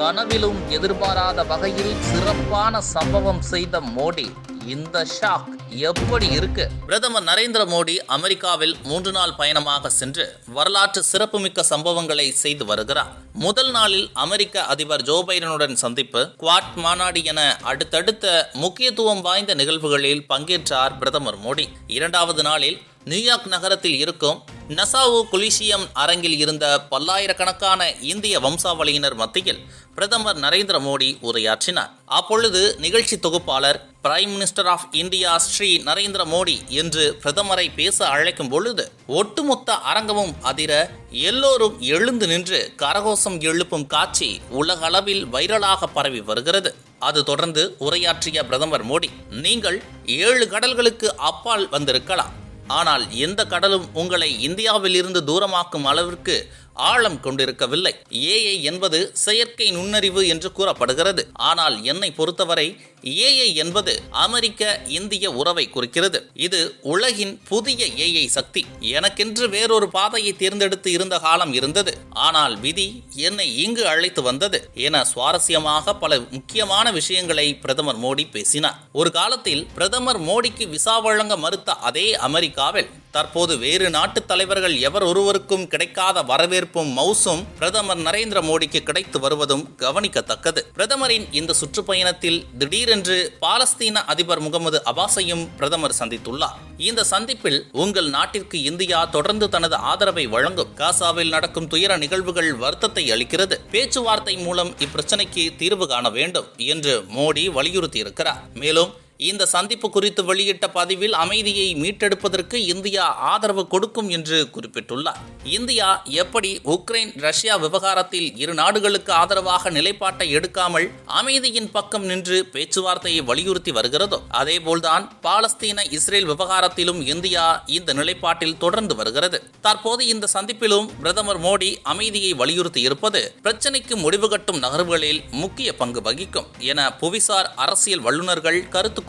கனவிலும் எதிர்பாராத வகையில் சிறப்பான சம்பவம் செய்த மோடி. இந்த ஷாக் எப்படி இருக்கு? பிரதமர் நரேந்திர மோடி அமெரிக்காவில் மூன்று நாள் பயணமாக சென்று வரலாற்று சிறப்புமிக்க சம்பவங்களை செய்து வருகிறார். முதல் நாளில் அமெரிக்க அதிபர் ஜோ பைடனுடன் சந்திப்பு குவாட் மாநாடு என அடுத்தடுத்த முக்கியத்துவம் வாய்ந்த நிகழ்வுகளில் பங்கேற்றார் பிரதமர் மோடி. இரண்டாவது நாளில் நியூயார்க் நகரத்தில் இருக்கும் நசாவு கொலிசியம் அரங்கில் இருந்த பல்லாயிரக்கணக்கான இந்திய வம்சாவளியினர் மத்தியில் பிரதமர் நரேந்திர மோடி உரையாற்றினார். அப்பொழுது நிகழ்ச்சி தொகுப்பாளர் prime minister of India Shri Narendra Modi என்று பிரதமரை பேச அழைக்கும் பொழுது ஒட்டுமொத்த அரங்கமும் அதிர எல்லோரும் எழுந்து நின்று கரகோஷம் எழுப்பும் காட்சி உலகளவில் வைரலாக பரவி வருகிறது. அது தொடர்ந்து உரையாற்றிய பிரதமர் மோடி நீங்கள் ஏழு கடல்களுக்கு அப்பால் வந்திருக்கலாம். ஆனால் எந்த கடலும் உங்களை இந்தியாவில் இருந்து தூரமாக்கும் அளவிற்கு ஆழம் கொண்டிருக்கவில்லை. ஏஐ என்பது செயற்கை நுண்ணறிவு என்று கூறப்படுகிறது. ஆனால் என்னை பொறுத்தவரை ஏஐ என்பது அமெரிக்க இந்திய உறவை குறிக்கிறது. இது உலகின் புதிய ஏஐ சக்தி. எனக்கென்று வேறொரு பாதையை தேர்ந்தெடுத்து இருந்த காலம் இருந்தது. ஆனால் விதி என்னை இங்கு அழைத்து வந்தது என சுவாரஸ்யமாக பல முக்கியமான விஷயங்களை பிரதமர் மோடி பேசினார். ஒரு காலத்தில் பிரதமர் மோடிக்கு விசா வழங்க மறுத்த அதே அமெரிக்காவில் தற்போது வேறு நாட்டு தலைவர்கள் எவர் ஒருவருக்கும் கிடைக்காத வரவேற்பும் மவுசும் பிரதமர் நரேந்திர மோடிக்கு கிடைத்து வருவதும் கவனிக்கத்தக்கது. பிரதமரின் இந்த சுற்றுப்பயணத்தில் திடீரென்று பாலஸ்தீன அதிபர் முகமது அபாஸையும் பிரதமர் சந்தித்துள்ளார். இந்த சந்திப்பில் உங்கள் நாட்டிற்கு இந்தியா தொடர்ந்து தனது ஆதரவை வழங்கும். காசாவில் நடக்கும் துயர நிகழ்வுகள் வருத்தத்தை அளிக்கிறது. பேச்சுவார்த்தை மூலம் இப்பிரச்சனைக்கு தீர்வு காண வேண்டும் என்று மோடி வலியுறுத்தியிருக்கிறார். மேலும் இந்த சந்திப்பு குறித்து வெளியிட்ட பதிவில் அமைதியை மீட்டெடுப்பதற்கு இந்தியா ஆதரவு கொடுக்கும் என்று குறிப்பிட்டுள்ளார். இந்தியா எப்படி உக்ரைன் ரஷ்யா விவகாரத்தில் இரு நாடுகளுக்கு ஆதரவாக நிலைப்பாட்டை எடுக்காமல் அமைதியின் பக்கம் நின்று பேச்சுவார்த்தையை வலியுறுத்தி வருகிறதோ அதேபோல்தான் பாலஸ்தீன இஸ்ரேல் விவகாரத்திலும் இந்தியா இந்த நிலைப்பாட்டில் தொடர்ந்து வருகிறது. தற்போது இந்த சந்திப்பிலும் பிரதமர் மோடி அமைதியை வலியுறுத்தி இருப்பது பிரச்சினைக்கு முடிவு கட்டும் நகர்வுகளில் முக்கிய பங்கு வகிக்கும் என புவிசார் அரசியல் வல்லுநர்கள் கருத்து